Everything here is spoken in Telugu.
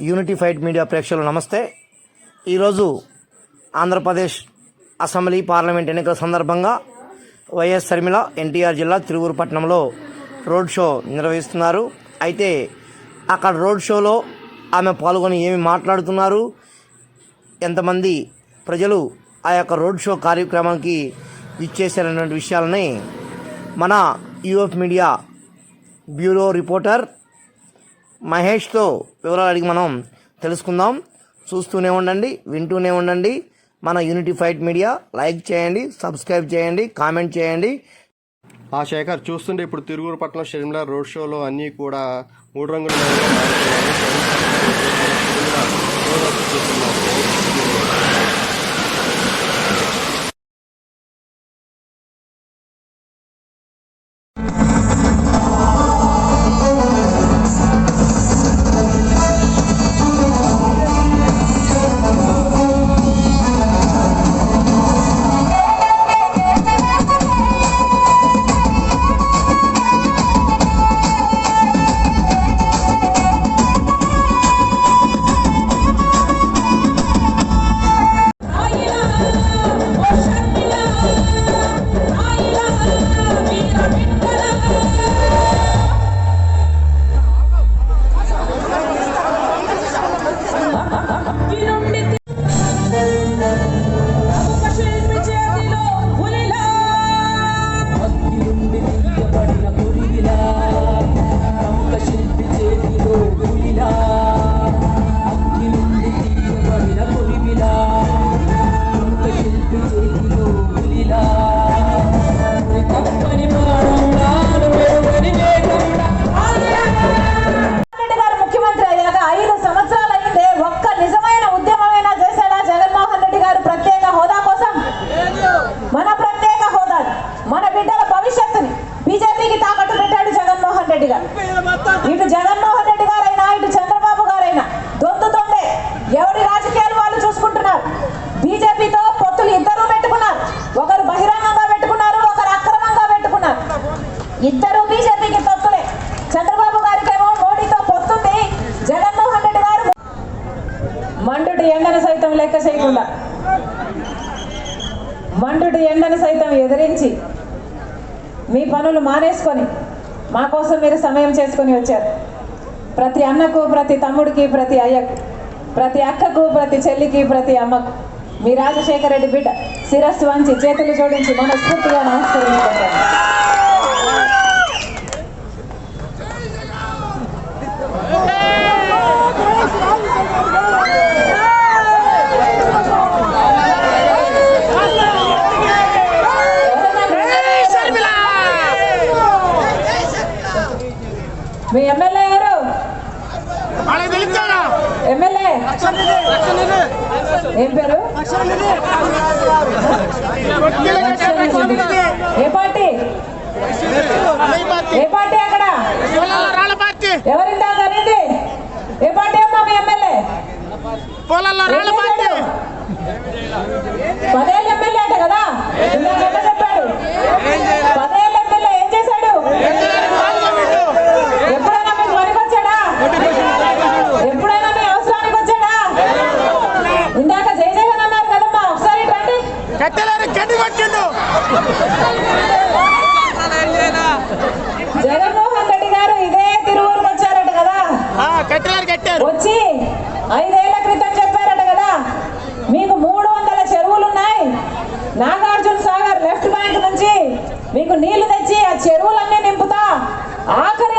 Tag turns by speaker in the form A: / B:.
A: యూనిటీ ఫైట్ మీడియా ప్రేక్షకులు నమస్తే. ఈరోజు ఆంధ్రప్రదేశ్ అసెంబ్లీ పార్లమెంట్ ఎన్నికల సందర్భంగా వైఎస్ శర్మిల ఎన్టీఆర్ జిల్లా తిరువురుపట్నంలో రోడ్ షో నిర్వహిస్తున్నారు. అయితే అక్కడ రోడ్ షోలో ఆమె పాల్గొని ఏమి మాట్లాడుతున్నారు? ఎంతమంది ప్రజలు ఆ యొక్క రోడ్ షో కార్యక్రమానికి ఇచ్చేసారనేటువంటి విషయాలని మన యూఎఫ్ మీడియా బ్యూరో రిపోర్టర్ మహేష్తో వివరాలు అడిగి మనం తెలుసుకుందాం. చూస్తూనే ఉండండి వింటూనే ఉండండి. మన యూనిటీ ఫైట్ మీడియా లైక్ చేయండి సబ్స్క్రైబ్ చేయండి కామెంట్ చేయండి.
B: ఆ శేఖర్ చూస్తుంటే ఇప్పుడు తిరుగురు పట్నం షర్మిల రోడ్ షోలో అన్నీ కూడా మూడు రంగులు చూస్తున్నాం.
C: రెడ్డి గారు ఇటు జగన్మోహన్ రెడ్డి గారైనా ఇటు చంద్రబాబు గారైనా దొందుతోండే ఎవరి రాజకీయాలు వాళ్ళు చూసుకుంటున్నారు? బీజేపీతో పొత్తులు ఇద్దరు పెట్టుకున్నారు. ఒకరు బహిరంగంగా పెట్టుకున్నారు ఒకరు అక్రమంగా పెట్టుకున్నారు. ఇద్దరు బీజేపీకి పొత్తులే చంద్రబాబు గారికేమో మోడీతో పొత్తుంది జగన్మోహన్ రెడ్డి గారు మండుటి ఎండను సైతం లెక్క చేయకుండా మండుటి ఎండను సైతం ఎదిరించి మీ పనులు మానేసుకొని మా కోసం మీరు సమయం చేసుకొని వచ్చారు. ప్రతి అన్నకు ప్రతి తమ్ముడికి ప్రతి అయ్యకు ప్రతి అక్కకు ప్రతి చెల్లికి ప్రతి అమ్మకు. మీ రాజశేఖర రెడ్డి బిడ్డ శిరస్సు వంచి చేతులు జోడించి మనస్ఫూర్తిగా నమస్కరించుకుంటాను. మీ ఎమ్మెల్యే ఎవరు? ఎమ్మెల్యే? ఏం పేరు? మీకు నీళ్ళు తెచ్చి ఆ చెరువులన్నీ నింపుతా. ఆఖరి